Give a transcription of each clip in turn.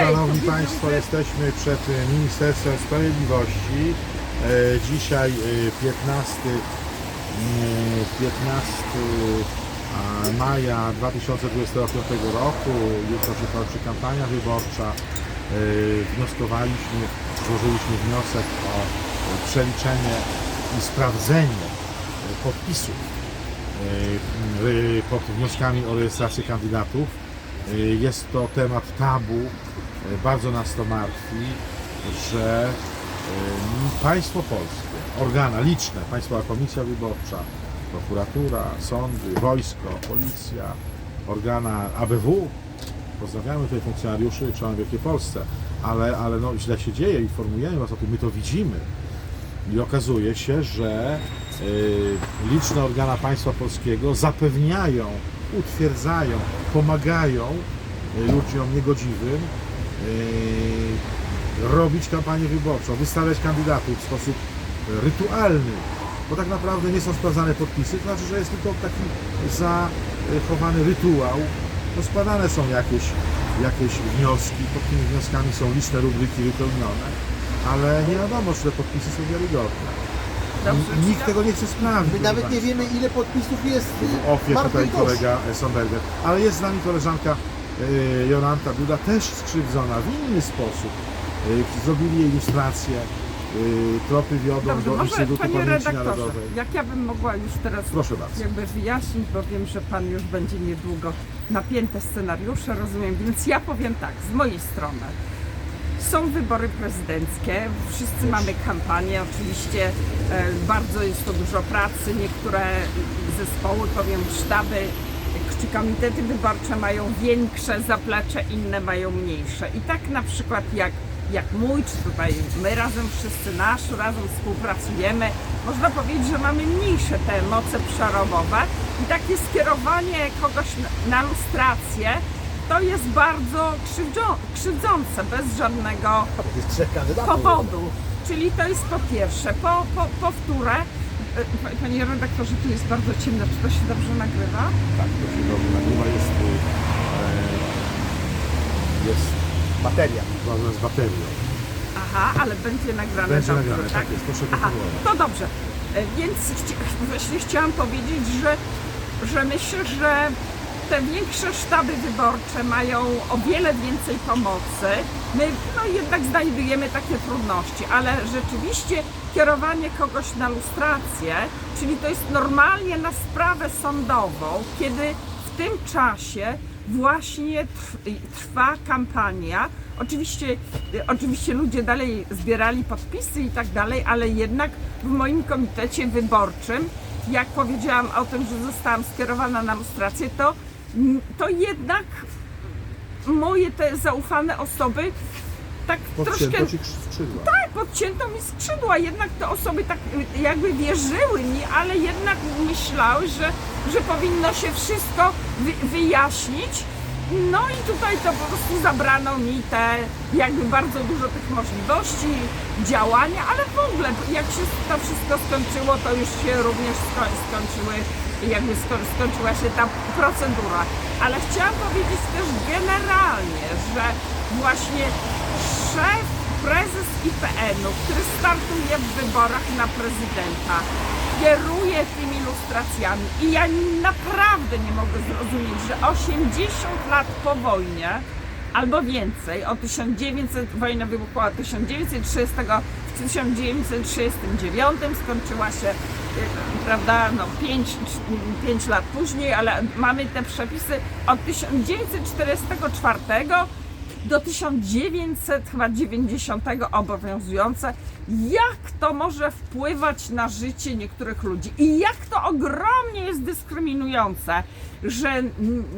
Szanowni Państwo, jesteśmy przed e, Ministerstwem Sprawiedliwości. E, Dzisiaj e, 15, e, 15 a, maja 2025 roku, jutro się kończy kampania wyborcza. Wnioskowaliśmy, złożyliśmy wniosek o przeliczenie i sprawdzenie podpisów pod wnioskami o rejestrację kandydatów. Jest to temat tabu, bardzo nas to martwi, że e, państwo polskie, organa liczne, Państwowa Komisja Wyborcza, prokuratura, sądy, wojsko, policja, organa ABW, pozdrawiamy tutaj funkcjonariuszy, czołem wielkiej Polsce, ale, ale no, źle się dzieje, informujemy Was o tym, my to widzimy. I okazuje się, że y, liczne organa państwa polskiego zapewniają, utwierdzają, pomagają ludziom niegodziwym robić kampanię wyborczą, wystawiać kandydatów w sposób rytualny, bo tak naprawdę nie są sprawdzane podpisy, to znaczy, że jest tylko taki zachowany rytuał. No składane są jakieś, jakieś wnioski, pod tymi wnioskami są liczne rubryki wypełnione, ale nie wiadomo, czy te podpisy są wiarygodne. N- Nikt tego nie chce sprawdzić. My nawet nie wiemy ile podpisów jest W ofie tutaj kolega Sonberger, ale jest z nami koleżanka Jolanta Duda, też skrzywdzona w inny sposób. E, Zrobili ilustrację, e, tropy wiodą Dobrze, do Instytutu panie Pamięci redaktorze, Narodowej. jak ja bym mogła już teraz Proszę bardzo. jakby wyjaśnić, bo wiem, że pan już będzie niedługo napięte scenariusze, rozumiem, więc ja powiem tak, z mojej strony. Są wybory prezydenckie, wszyscy mamy kampanię, oczywiście e, bardzo jest to dużo pracy, niektóre zespoły, powiem sztaby czy komitety wyborcze mają większe zaplecze, inne mają mniejsze. I tak na przykład jak, jak mój, czy tutaj my razem wszyscy nasz, razem współpracujemy, można powiedzieć, że mamy mniejsze te moce przerobowe i takie skierowanie kogoś na, lustrację to jest bardzo krzywdzące, bez żadnego powodu. Czyli to jest po pierwsze. Po, po, panie redaktorze, tu jest bardzo ciemno, czy to się dobrze nagrywa? Tak, to się dobrze nagrywa, jest, e, jest Bateria. problem z baterią. Aha, ale będzie nagrane Będzie dobrze, nagrane, tak jest, proszę Aha, to dobrze. E, Więc chci, właśnie chciałam powiedzieć, że, że myślę, że te większe sztaby wyborcze mają o wiele więcej pomocy. My no, jednak znajdujemy takie trudności, ale rzeczywiście kierowanie kogoś na lustrację, czyli to jest normalnie na sprawę sądową, kiedy w tym czasie właśnie trw- trwa kampania. Oczywiście, oczywiście ludzie dalej zbierali podpisy i tak dalej, ale jednak w moim komitecie wyborczym, jak powiedziałam o tym, że zostałam skierowana na lustrację, to, to jednak moje te zaufane osoby tak troszkę Podcięto ci skrzydła. tak, podcięto mi skrzydła, jednak te osoby tak y, jakby wierzyły mi, ale jednak myślały, że, że powinno się wszystko wy, wyjaśnić. No i tutaj to po prostu zabrano mi te jakby bardzo dużo tych możliwości działania, ale w ogóle jak się to wszystko skończyło, to już się również sko skończyły, jakby sko skończyła się ta procedura. Ale chciałam powiedzieć też generalnie, że właśnie szef, prezes IPN-u, który startuje w wyborach na prezydenta, kieruje tymi ilustracjami i ja naprawdę nie mogę zrozumieć, że 80 lat po wojnie albo więcej, od 1900, wojna wybuchła od 1930, w 1939 skończyła się, y, prawda, no 5, 5 lat później, ale mamy te przepisy od 1944 do 1990 obowiązujące, jak to może wpływać na życie niektórych ludzi? I jak to ogromnie jest dyskryminujące, że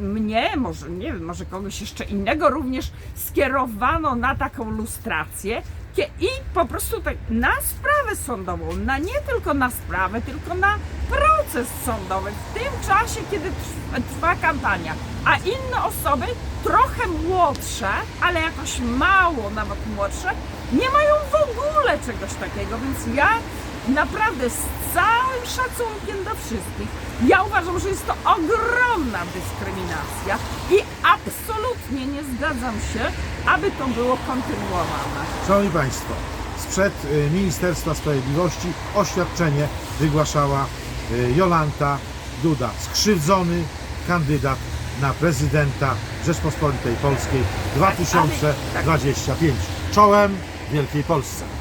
mnie, może nie wiem, może kogoś jeszcze innego również skierowano na taką lustrację i po prostu tak na sprawę sądową, na nie tylko na sprawę, tylko na proces sądowy w tym czasie, kiedy trw- trwa kampania, a inne osoby trochę młodsze, ale jakoś mało nawet młodsze, nie mają w ogóle czegoś takiego, więc ja Naprawdę z całym szacunkiem do wszystkich. Ja uważam, że jest to ogromna dyskryminacja i absolutnie nie zgadzam się, aby to było kontynuowane. Szanowni Państwo, sprzed y, Ministerstwa Sprawiedliwości oświadczenie wygłaszała y, Jolanta Duda, skrzywdzony kandydat na prezydenta Rzeczpospolitej Polskiej 2025. Czołem Wielkiej Polsce.